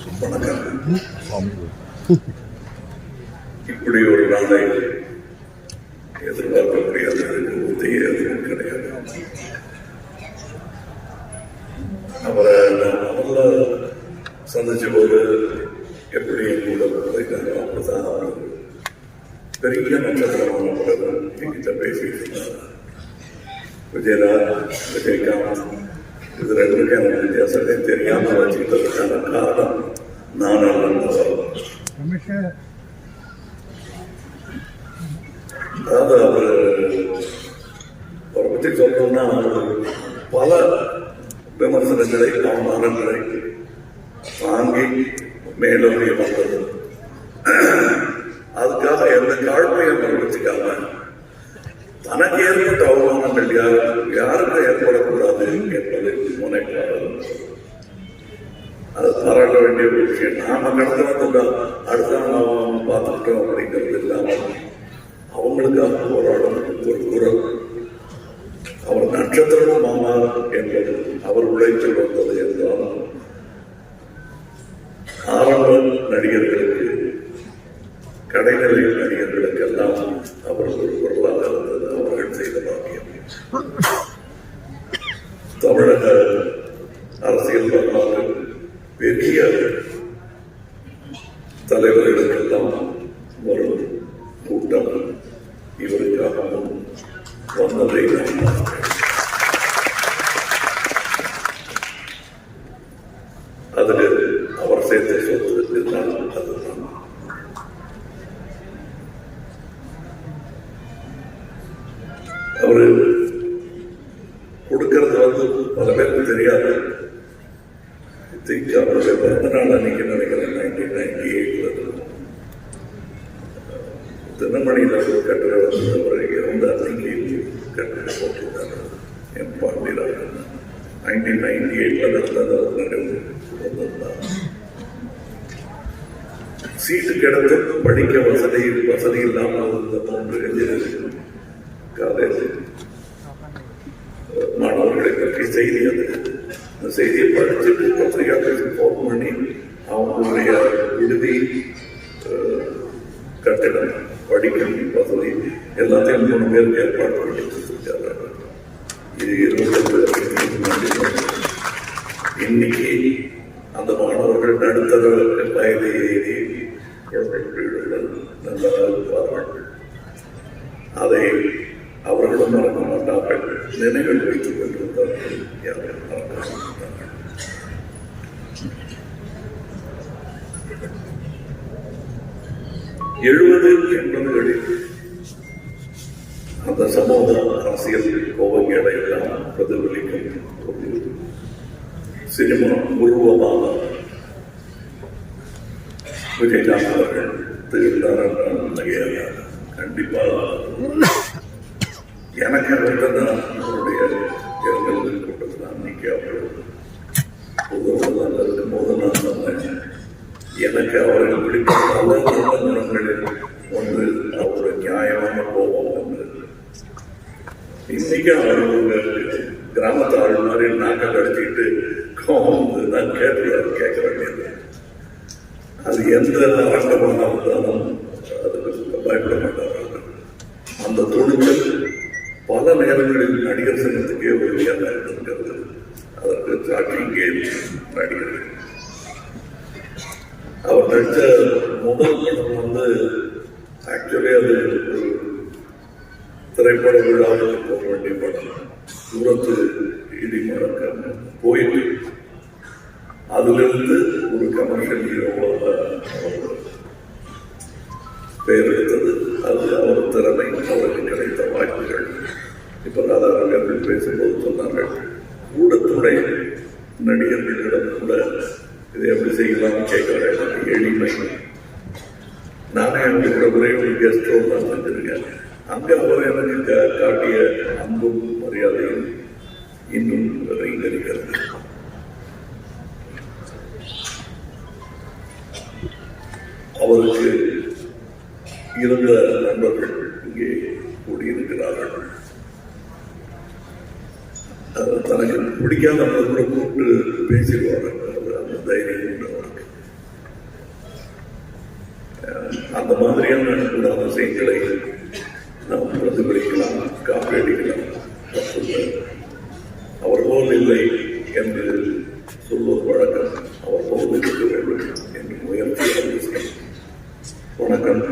வணக்கம் இப்படி ஒரு நாளை எதிர்பார்க்க முடியாது. எனக்கு கிடையாது. அவரை நான் முதல்ல சந்திச்ச போது எப்படி கூட போயிருக்காங்க அப்படிதான் அவர் பெரிய நட்சத்திரமான ஒரு என்கிட்ட பேசிட்டு இருந்தார். விஜயராஜ் விஜயகாந்த் இது ரெண்டுக்கும் எனக்கு வித்தியாசமே தெரியாம வச்சுக்கிட்டதுக்கான காரணம் நான் அல்ல அதாவது அவர் அவரை பற்றி சொல்லணும்னா பல விமர்சனங்களை அவமானங்களை தாங்கி மேலோங்கி வந்தது அதுக்காக எந்த அவர் வச்சுக்காம தனக்கு ஏற்பட்ட அவமானங்கள் யார் யாருக்கும் ஏற்படக்கூடாது என்பதை முனைப்பாளர் அது பாராட்ட வேண்டிய ஒரு விஷயம். நாம கடந்து வந்தோம் அடுத்த நாள் பார்த்துக்கிட்டோம் அப்படிங்கிறது இல்லாமல் அவங்களுக்காக போராடும் ஒரு குரல். அவர் நட்சத்திரமும் ஆனார் என்பது அவர் உழைச்சல் வந்தது என்றாலும் ஆரம்ப நடிகர்களுக்கு கடைநிலை நடிகர் தமிழக அரசியல் வரலாறு பெரிய தலைவர்களுக்கெல்லாம் ஒரு கூட்டம் இவருக்காகவும் வந்ததை நான் பார்க்கிறேன். அதில் அவர் சேர்த்த சொத்து இருந்தால் அதுதான் அவரு கொடுக்கறது வந்து பல பேருக்கு தெரியாது. திங்க் அவருடைய பிறந்த நாள் அன்னைக்கு நினைக்கிறேன் நைன்டீன் நைன்டி எயிட்ல தினமணியில் ஒரு கட்டுரை வந்து அவர் இறந்த அன்னைக்கு கட்டுரை போட்டிருந்தாங்க என் பாண்டியராஜன் நைன்டீன் நைன்டி எயிட்ல நடந்தது அவர் நினைவு வந்திருந்தார் சீட்டு கிடந்து படிக்க வசதி வசதி இல்லாமல் இருந்த மூன்று இளைஞர்கள் காலேஜ் செய்தி அது அந்த செய்தியை படிச்சுட்டு பத்திரிகையாளர்களுக்கு ஃபோன் பண்ணி அவங்களுடைய இறுதி கட்டிடம் படிக்கும் வசதி எல்லாத்தையும் மூணு பேருக்கு ஏற்பாடு பண்ணி கொடுத்துருக்காரு இது இன்னைக்கு அந்த மாணவர்கள் நடுத்தர வயதை ஏறி குழந்தைகள் நல்லா இருப்பார்கள் அதை அவர்களும் மறக்க மாட்டார்கள் நினைவில் வைத்துக் கொண்டிருந்தார்கள் யாரும் மறக்க மாட்டார்கள் எழுபது எண்பதுகளில் அந்த சமூக அரசியல் கோபங்களை எல்லாம் பிரதிபலிக்கும் சினிமா உருவமாக விஜயகாந்த் அவர்கள் திருந்தார் என்றால் மிகையாகாது. கண்டிப்பாக எனக்கு அவர்கள் அவருடைய இரங்கல் கூட்டத்தில் அன்னைக்கு அவர்கள் பொதுவாக இருக்கும்போது நான் சொன்னேன் எனக்கு அவர்கள் பிடிக்கும் பல குணங்களில் ஒன்று அவருடைய நியாயமான கோபம் என்று. இன்னைக்கு அவர்கள் கிராமத்து ஆள் மாதிரி நாக்க கடத்திட்டு கோபம் வந்து நான் கேட்டு கேட்க வேண்டியது. அது எந்த அரங்கமாக இருந்தாலும் அதுக்கு பயப்பட மாட்டார்கள் அந்த துணிச்சல் பல நேரங்களில் நடிகர் சங்கத்துக்கே உதவியாக இருக்கிறது. அதற்கு சாட்சி இங்கே நடிகர். அவர் நடித்த முதல் படம் வந்து ஆக்சுவலி அது ஒரு திரைப்பட விழாவில் போக வேண்டிய படம். தூரத்து இடி மறக்க போயிட்டு அதிலிருந்து ஒரு கமர்ஷியல் ஹீரோவாக பெயர் எடுத்தது. அது அவர் திறமை அவருக்கு கிடைத்த வாய்ப்புகள் இப்ப அவர்கள் பேசும்போது சொன்னார்கள் கூட நடிகர்களிடம் கூட இதை எப்படி செய்யலாம்னு கேட்கிறேன் எளிமை. நானே அவங்களோட கூட ஒரே ஒரு கெஸ்டோ நான் தான் செஞ்சிருக்கேன் அங்கே அவர் எனக்கு காட்டிய அன்பும் மரியாதையும் இன்னும் நிறைந்திருக்கிறது. அவருக்கு இருந்த நண்பர்கள் இங்கே கூடியிருக்கிறார்கள். அவருக்கு பிடிக்காத கூட கூப்பிட்டு பேசிடுவாங்க. தைரியம் உண்டு அந்த மாதிரியான கூடாத செய்திகளை நாம் பிரதிபலிக்கலாம் காப்பியடிக்கலாம் அவர் போல் இல்லை என்று சொல்வது வழக்கம். அவர் போல் இருக்க வேண்டும் என்று முயற்சி வணக்கம்.